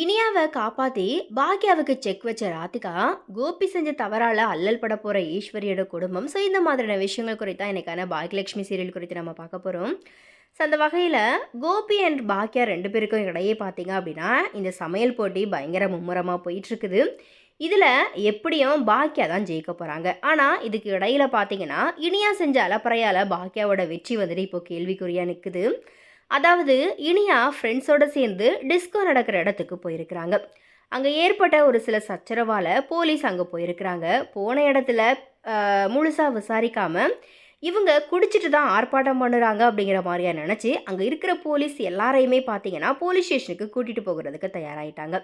இனியாவை காப்பாத்தி பாக்யாவுக்கு செக் வச்ச ராதிகா கோபி செஞ்ச தவறால அல்லல் பட போற ஈஸ்வரியோட குடும்பம். ஸோ இந்த மாதிரியான விஷயங்கள் குறித்தான் இன்னைக்கான பாக்யலட்சுமி சீரியல் குறித்து நம்ம பார்க்க போகிறோம் ஸோ அந்த வகையில் கோபி அண்ட் பாக்யா ரெண்டு பேருக்கும் இடையே பார்த்தீங்க அப்படின்னா இந்த சமையல் போட்டி பயங்கர மும்முரமாக போயிட்டுருக்குது. இதில் எப்படியும் பாக்யா தான் ஜெயிக்க போகிறாங்க ஆனால் இதுக்கு இடையில பார்த்தீங்கன்னா இனியா செஞ்ச அலப்பறையால் பாக்யாவோட வெற்றி வந்துட்டு இப்போ கேள்விக்குறியாக நிற்குது அதாவது இனியா ஃப்ரெண்ட்ஸோட சேர்ந்து டிஸ்கோ நடக்கிற இடத்துக்கு போயிருக்கிறாங்க. அங்கே ஏற்பட்ட ஒரு சில சச்சரவால் போலீஸ் அங்கே போயிருக்கிறாங்க. போன இடத்துல முழுசாக விசாரிக்காமல் இவங்க குடிச்சிட்டு தான் ஆர்ப்பாட்டம் பண்ணுறாங்க அப்படிங்கிற மாதிரியா நினச்சி அங்கே இருக்கிற போலீஸ் எல்லாரையுமே பார்த்தீங்கன்னா போலீஸ் ஸ்டேஷனுக்கு கூட்டிகிட்டு போகிறதுக்கு தயாராகிட்டாங்க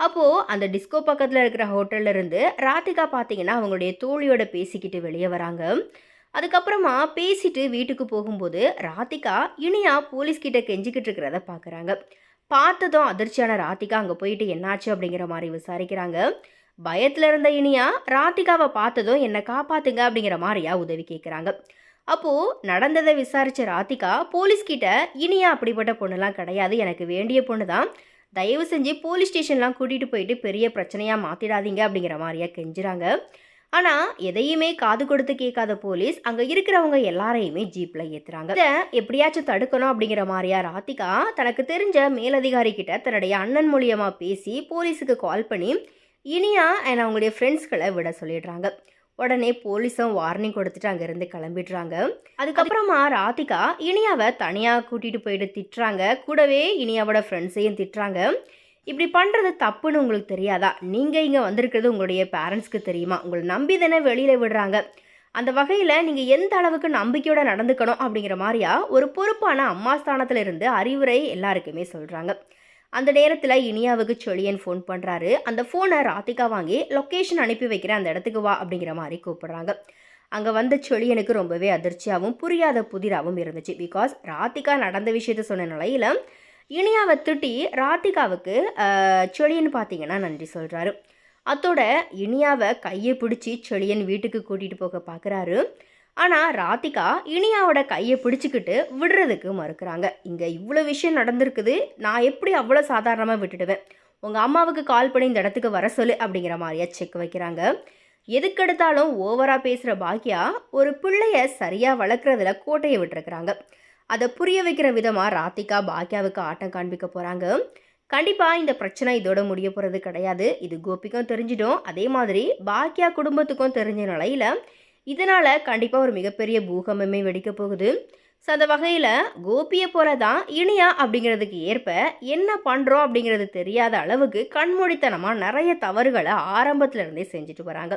அப்போது அந்த டிஸ்கோ பக்கத்தில் இருக்கிற ஹோட்டல்ல இருந்து ராதிகா பார்த்தீங்கன்னா அவங்களுடைய தோழியோட பேசிக்கிட்டு வெளியே வராங்க. அதுக்கப்புறமா பேசிட்டு வீட்டுக்கு போகும்போது ராதிகா இனியா போலீஸ்கிட்ட கெஞ்சிக்கிட்டு இருக்கிறத பார்க்குறாங்க பார்த்ததும் அதிர்ச்சியான ராதிகா அங்கே போயிட்டு என்னாச்சு அப்படிங்கிற மாதிரி விசாரிக்கிறாங்க. பயத்தில் இருந்த இனியா ராதிகாவை பார்த்ததும் என்னை காப்பாத்துங்க அப்படிங்கிற மாதிரியா உதவி கேட்குறாங்க அப்போது நடந்ததை விசாரித்த ராதிகா போலீஸ்கிட்ட இனியா அப்படிப்பட்ட பொண்ணுலாம் கிடையாது எனக்கு வேண்டிய பொண்ணு தான் தயவு செஞ்சு போலீஸ் ஸ்டேஷன்லாம் கூட்டிகிட்டு போயிட்டு பெரிய பிரச்சனையாக மாற்றிடாதீங்க அப்படிங்கிற மாதிரியா கெஞ்சுறாங்க. ஆனால் எதையுமே காது கொடுத்து கேட்காத போலீஸ் அங்கே இருக்கிறவங்க எல்லாரையுமே ஜீப்பில் ஏற்றுறாங்க இதை எப்படியாச்சும் தடுக்கணும் அப்படிங்கிற மாதிரியா ராதிகா தனக்கு தெரிஞ்ச மேலதிகாரி கிட்ட தன்னுடைய அண்ணன் மூலியமாக பேசி போலீஸுக்கு கால் பண்ணி இனியா அண்ட் அவங்களுடைய ஃப்ரெண்ட்ஸ்களை விட சொல்லிடுறாங்க. உடனே போலீஸும் வார்னிங் கொடுத்துட்டு அங்கேருந்து கிளம்பிடுறாங்க. அதுக்கப்புறமா ராதிகா இனியாவை தனியாக கூட்டிகிட்டு போயிட்டு திட்டுறாங்க. கூடவே இனியாவோட ஃப்ரெண்ட்ஸையும் திட்டுறாங்க. இப்படி பண்ணுறது தப்புன்னு உங்களுக்கு தெரியாதா? நீங்கள் இங்கே வந்திருக்கிறது உங்களுடைய பேரண்ட்ஸ்க்கு தெரியுமா? உங்களை நம்பி தானே வெளியில் விடுறாங்க. அந்த வகையில் நீங்கள் எந்த அளவுக்கு நம்பிக்கையோட நடந்துக்கணும் அப்படிங்கிற மாதிரியா? ஒரு பொறுப்பான அம்மா ஸ்தானத்தில் இருந்து அறிவுரை எல்லாருக்குமே சொல்கிறாங்க அந்த நேரத்தில் இனியாவுக்கு சொலியன் ஃபோன் பண்ணுறாரு அந்த ஃபோனை ராதிகா வாங்கி லொக்கேஷன் அனுப்பி வைக்கிற அந்த இடத்துக்கு வா அப்படிங்கிற மாதிரி கூப்பிடுறாங்க. அங்கே வந்த சொலியனுக்கு ரொம்பவே அதிர்ச்சியாகவும் புரியாத புதிராகவும் இருந்துச்சு. பிகாஸ் ராதிகா நடந்த விஷயத்த சொன்ன நிலையில் இனியாவை திட்டி ராதிகாவுக்கு செழியன் பார்த்தீங்கன்னா நன்றி சொல்கிறாரு அத்தோட இனியாவை கையை பிடிச்சி செழியன் வீட்டுக்கு கூட்டிகிட்டு போக பார்க்குறாரு ஆனால் ராதிகா இனியாவோட கையை பிடிச்சிக்கிட்டு விடுறதுக்கு மறுக்கிறாங்க. இங்கே இவ்வளோ விஷயம் நடந்திருக்குது. நான் எப்படி அவ்வளோ சாதாரணமாக விட்டுடுவேன்? உங்கள் அம்மாவுக்கு கால் பண்ணி இந்த இடத்துக்கு வர சொல்லு அப்படிங்கிற மாதிரியா செக் வைக்கிறாங்க. எதுக்கெடுத்தாலும் ஓவராக பேசுகிற பாக்கியா ஒரு பிள்ளைய சரியாக வளர்க்குறதுல கோட்டையை விட்டுருக்குறாங்க. அதை புரிய வைக்கிற விதமாக ராதிகா பாக்கியாவுக்கு ஆட்டம் காண்பிக்க போகிறாங்க கண்டிப்பாக இந்த பிரச்சனை இதோட முடிய போகிறது கிடையாது. இது கோபிக்கும் தெரிஞ்சிடும். அதே மாதிரி பாக்கியா குடும்பத்துக்கும் தெரிஞ்ச நிலையில் இதனால் கண்டிப்பாக ஒரு மிகப்பெரிய பூகம்பமே வெடிக்க போகுது. ஸோ அந்த வகையில் கோபியை போல தான் இனியா அப்படிங்கிறதுக்கு ஏற்ப என்ன பண்ணுறோம் அப்படிங்கிறது தெரியாத அளவுக்கு கண்மூடித்தனமாக நிறைய தவறுகளை ஆரம்பத்தில் இருந்தே செஞ்சுட்டு வராங்க.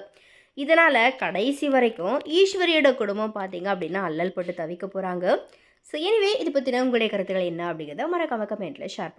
இதனால் கடைசி வரைக்கும் ஈஸ்வரியோட குடும்பம் பார்த்தீங்க அப்படின்னா அல்லல் பட்டு தவிக்க போகிறாங்க ஸோ எனிவே இது பற்றின உங்களுடைய கருத்துக்கள் என்ன அப்படிங்கிறத மறக்காம கமெண்ட்டில் ஷேர் பண்ணுங்கள்